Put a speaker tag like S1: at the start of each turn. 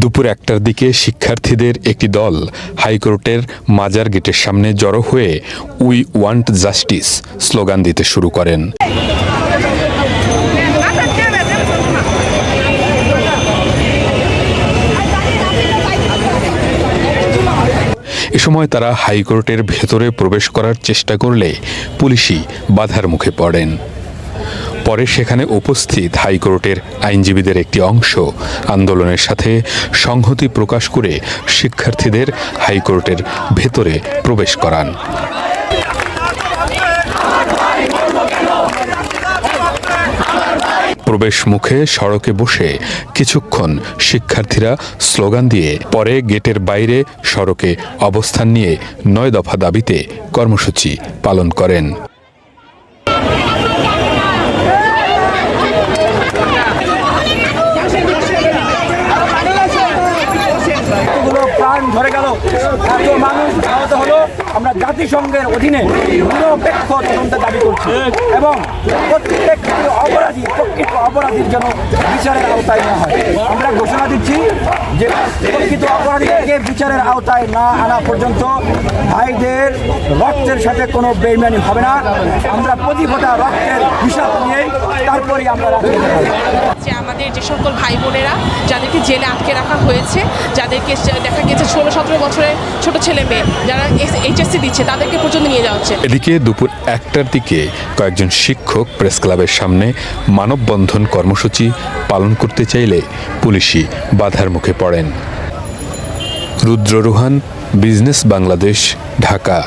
S1: দুপুর একটার দিকে শিক্ষার্থীদের একটি দল হাইকোর্টের মাজার গেটের সামনে জড়ো হয়ে উই ওয়ান্ট জাস্টিস স্লোগান দিতে শুরু করেন। এ সময় তারা হাইকোর্টের ভেতরে প্রবেশ করার চেষ্টা করলে পুলিশই বাধার মুখে পড়েন। পরে সেখানে উপস্থিত হাইকোর্টের আইনজীবীদের একটি অংশ। আন্দোলনের সাথে সংহতি প্রকাশ করে শিক্ষার্থীদের হাইকোর্টের ভেতরে প্রবেশ করান। প্রবেশ মুখে সড়কে বসে কিছুক্ষণ শিক্ষার্থীরা স্লোগান দিয়ে পরে গেটের বাইরে সড়কে অবস্থান নিয়ে নয় দফা দাবিতে কর্মসূচি পালন করেন।
S2: আমরা জাতিসংঘের অধীনে নিরপেক্ষ তদন্তের দাবি করছি। এবং প্রত্যেকটি অপরাধী প্রকৃত অপরাধীর যেন বিচারের আওতায় না হয়। আমরা ঘোষণা দিচ্ছি যে প্রকৃত অপরাধীকে বিচারের আওতায় না আনা পর্যন্ত ভাইদের রক্তের সাথে কোনো বেইমানি হবে না। আমরা প্রতি ফোঁটা রক্তের হিসাব নিয়ে তারপরে আমরা
S3: আমাদের যে সকল ভাই বোনেরা যাদেরকে জেলে হয়েছে, যাদেরকে দেখা গেছে ষোলো সতেরো বছরের ছোট ছেলে মেয়ে, যারা এইচএসসি দিচ্ছে, তাদেরকে পর্যন্ত নিয়ে যাওয়া হচ্ছে।
S1: এদিকে দুপুর একটার দিকে কয়েকজন শিক্ষক প্রেস ক্লাবের সামনে মানববন্ধন কর্মসূচি পালন করতে চাইলে পুলিশই বাধার মুখে পড়েন। রুদ্র রুহান, বিজনেস বাংলাদেশ, ঢাকা।